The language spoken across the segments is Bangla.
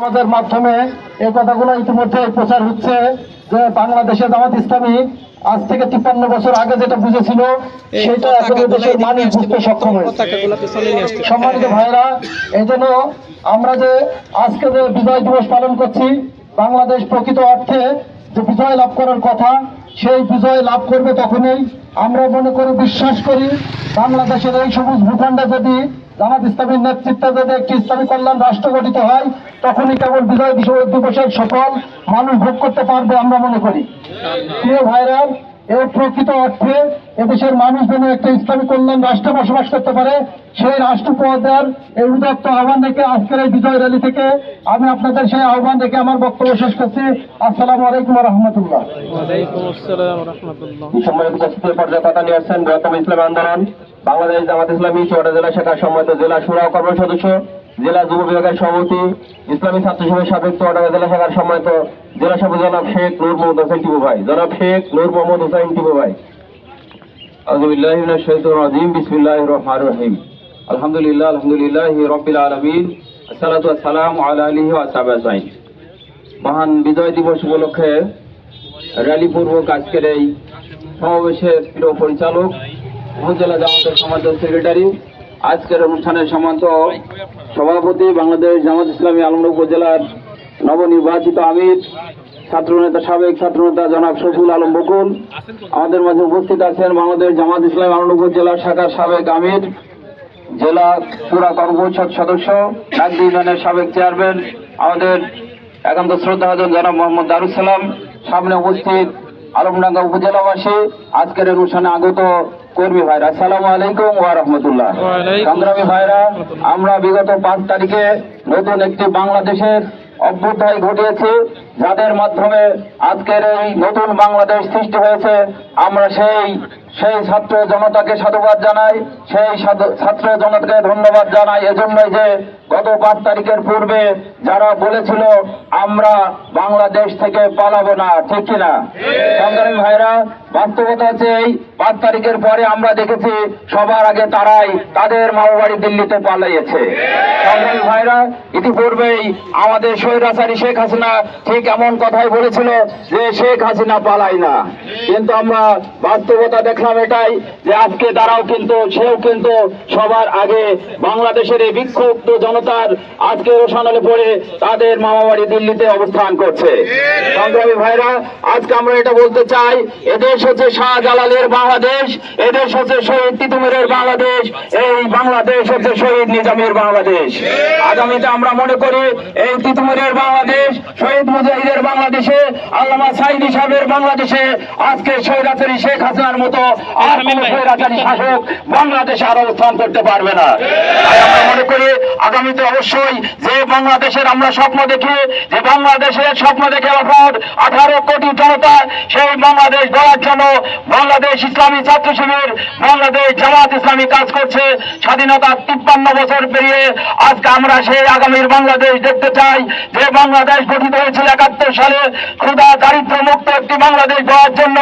আমাদের মাধ্যমে এই কথাগুলো ইতিমধ্যে প্রচার হচ্ছে যে বাংলাদেশে জামাত ইসলামী আজ থেকে তিপ্পান্ন বছর আগে যেটা বুঝেছিল সেটা এখন দেশের মানুষ বুঝতে সক্ষম হয়েছে। সম্মানিত ভাইরা এই জন্য আমরা যে আজকে যে বিজয় দিবস পালন করছি বাংলাদেশ প্রকৃত অর্থে যে বিজয় লাভ করার কথা সেই বিজয় লাভ করবে তখনই। আমরা মনে করি বিশ্বাস করি বাংলাদেশের এই সবুজ ভূখণ্ডে যদি জামাত ইসলামীর নেতৃত্বে যদি একটি ইসলামী কল্যাণ রাষ্ট্র গঠিত হয়, তখনই কেবল বিজয় দিবস- দিবসের সফল মানুষ ভোগ করতে পারবে আমরা মনে করি। প্রিয় ভাইরা এর প্রকৃত অর্থে এদেশের মানুষ যেন একটা ইসলামী কল্যাণ রাষ্ট্রে বসবাস করতে পারে সেই রাষ্ট্র পদের এই উদাত্ত আহ্বান রেখে আজকের এই বিজয় র্যালি থেকে আমি আপনাদের সেই আহ্বান রেখে আমার বক্তব্য শেষ করছি। আসসালামু আলাইকুম রহমতুল্লাহ। বৃহত্তম ইসলামী আন্দোলন বাংলাদেশ জামাত ইসলামী চুয়াডা জেলা শাখার সম্মানিত জেলা সুরা কর্ম সদস্য জেলা যুব বিভাগের সভাপতি ইসলামী ছাত্র সমাজের সাবেক চুয়াডাঙ্গা জেলা শাখার সম্মানিত জেলা সভাপতি জনাব শেখ নূর মোহাম্মদ হোসেন টিপু ভাই। জনাব শেখ নূর মোহাম্মদ হোসেন টিপু ভাই আলহামদুলিল্লাহ আলহামদুলিল্লাহ মহান বিজয় দিবস উপলক্ষে র্যালি পূর্বক আজকের এই সমাবেশের প্রিয় পরিচালক, উপজেলা জামাতের সমাজ সেক্রেটারি, আজকের অনুষ্ঠানের সমান্ত সভাপতি, বাংলাদেশ জামাত ইসলামী আলমডাঙ্গা উপজেলার নবনির্বাচিত আমির ছাত্রনেতা সাবেক ছাত্রনেতা জনাব শফিউল আলম বকুল আমাদের মাঝে উপস্থিত আছেন বাংলাদেশ জামাত ইসলামী আলমডাঙ্গা উপজেলার শাখার সাবেক আমির জেলা পুরা কর্ম পরিষদ সদস্য নাগদি ইউনিয়নের সাবেক চেয়ারম্যান আমাদের একান্ত শ্রদ্ধাভাজন জনাব মোহাম্মদ দারুসালাম সামনে উপস্থিত আলমডাঙ্গা উপজেলাবাসী আজকের অনুষ্ঠানে আগত কর্মী ভাইরা। আসসালামু আলাইকুম ওয়া রাহমাতুল্লাহ। সংগ্রামী ভাইরা আমরা বিগত পাঁচ তারিখে নতুন একটি বাংলাদেশের অভ্যুদয় ঘটিয়েছি যাদের মাধ্যমে আজকের এই নতুন বাংলাদেশ সৃষ্টি হয়েছে আমরা সেই সেই ছাত্র জনতাকে সাধুবাদ জানাই, সেই ছাত্র জনতাকে ধন্যবাদ জানাই। এজন্যই যে গত পাঁচ তারিখের পূর্বে যারা বলেছিল, আমরা বাংলাদেশ থেকে পালাবো না ঠিক কিনা? সংগ্রামী ভাইরা, বাস্তবতা হচ্ছে এই, পাঁচ তারিখের পরে আমরা দেখেছি সবার আগে তারাই তাদের মামা বাড়ি দিল্লিতে পালাইয়েছে সংগ্রামী ভাইরা, ইতিপূর্বেই আমাদের স্বৈরাচারী শেখ হাসিনা ঠিক এমন কথাই বলেছিল যে শেখ হাসিনা পালায় না। কিন্তু আমরা বাস্তবতা দেখলাম এটাই যে আজকে তারাও কিন্তু, সেও কিন্তু সবার আগে বাংলাদেশের এই বিক্ষুব্ধ জনতার আজকে রোশানলে পড়ে তাদের মামা বাড়ি দিল্লিতে অবস্থান করছে। সংগ্রামী ভাইরা, আজকে আমরা এটা বলতে চাই, এদেশ হচ্ছে শাহজালালের বাংলাদেশ, এদেশ হচ্ছে শহীদ তিতুমিরের বাংলাদেশ, এই বাংলাদেশ হচ্ছে শহীদ নিজামের বাংলাদেশ। আগামীতে আমরা মনে করি এই তিতুমিরের বাংলাদেশ, শহীদ মুজাহিদের বাংলাদেশে, আল্লামা সাইদি সাহেবের বাংলাদেশে আজকে স্বৈরাচারী শেখ হাসিনার মতো আর কোন স্বৈরাচারী শাসক বাংলাদেশে আর অবস্থান করতে পারবে না। তাই আমরা মনে করি আগামীতে অবশ্যই যে বাংলাদেশের আমরা স্বপ্ন দেখি যে বাংলাদেশের স্বপ্ন দেখে অপর আঠারো কোটি জনতা সেই বাংলাদেশ গড়ার জন্য বাংলাদেশ ইসলামী ছাত্র শিবির বাংলাদেশ জামাত ইসলামী কাজ করছে। স্বাধীনতা তিপ্পান্ন বছর পেরিয়ে আজকে আমরা সেই আগামীর বাংলাদেশ দেখতে চাই যে বাংলাদেশ গঠিত হয়েছিল একাত্তর সালে। ক্ষুদা দারিদ্র মুক্ত একটি বাংলাদেশ গড়ার জন্য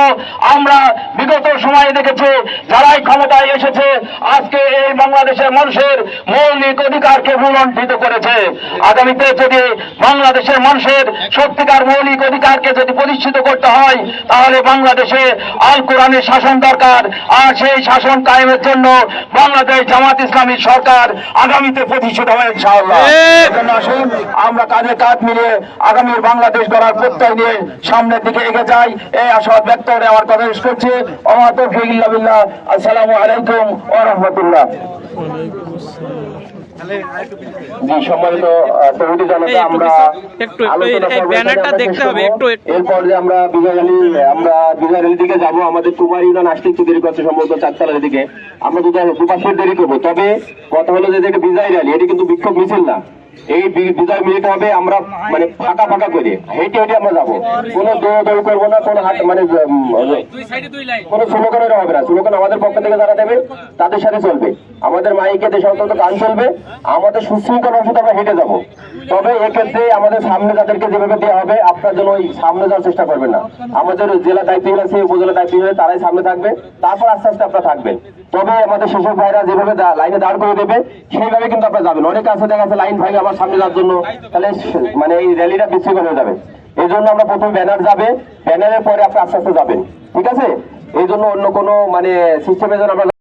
আমরা বিগত সময়ে দেখেছি যারাই ক্ষমতায় এসেছে আজকে এই বাংলাদেশের মানুষের মৌলিক অধিকারকে ভুলণ্ঠিত করেছে। আগামীতে যদি বাংলাদেশের মানুষের সত্যিকার মৌলিক অধিকারকে যদি প্রতিষ্ঠিত করতে হয় তাহলে বাংলাদেশে আল কোরআনের শাসন দরকার। আর সেই শাসন কায়েমের জন্য বাংলাদেশ জামাত ইসলামী সরকার আগামীতে প্রতিষ্ঠিত হবে ইনশাআল্লাহ। আসুন আমরা কাঁধে কাঁধ মিলিয়ে আগামীর বাংলাদেশ গড়ার প্রত্যয় নিয়ে সামনের দিকে এগিয়ে যাই। এই আশা ব্যক্ত করে আমার কথা শেষ করছি। আমার বিল্লাহ। আসসালামু আলাইকুম ওয়া রাহমাতুল্লাহ। জি সম্মানিত তৌহিদি জনতা আমরা একটু- একটু এই- আলোচনা এই পর্বটা ব্যানারটা দেখতে হবে, একটু- একটু। এরপর যে আমরা দিকে যাব আমাদের কুমার ইউনিয়ন আসতে একটু দেরি করছে সম্ভবত চারতলার দিকে। আমরা দুটো দুপাশ মিনিট দেরি করব। তবে কথা হলো যে এটা বিজয় র্যালি এটা কিন্তু বিক্ষোভ মিছিল না। এই বিজয় মিলিতে হবে আমরা মানে ফাঁকা ফাঁকা করে হেঁটে হেঁটে আমরা যাব। কোনো দৌড়াদৌড়ি করব না কোনো হাট মানে কোনো স্লোগানের হবে না। স্লোগান আমাদের পক্ষ থেকে যারা দেবে তাদের সাথে চলবে। আমাদের মাইকে দেশ অন্তত গান চলবে। আমাদের সুশৃঙ্খল অংশ আমরা হেঁটে যাব। তবে এক্ষেত্রে আমাদের সামনে যাদেরকে যেভাবে দেওয়া হবে আপনার জন্য ওই সামনে যাওয়ার চেষ্টা করবেন না। আমাদের জেলা দায়িত্ব আছে উপজেলা দায়িত্ব আছে তারাই সামনে থাকবে। তারপর আস্তে আস্তে আপনারা থাকবেন। তবে আমাদের শিশু ভাইরা যেভাবে লাইনে দাঁড় করে দেবে, সেইভাবে কিন্তু আপনারা যাবেন। অনেক আছে দেখা যাচ্ছে লাইন ভাই আমার সামনে যাওয়ার জন্য। তাহলে মানে এই র্যালিটা বিশৃঙ্খল হয়ে যাবে। এই জন্য আমরা প্রথমে ব্যানার যাবে। ব্যানারের পরে আপনি আস্তে আস্তে যাবেন। ঠিক আছে? এই জন্য অন্য কোনো মানে সিস্টেমের জন্য আমরা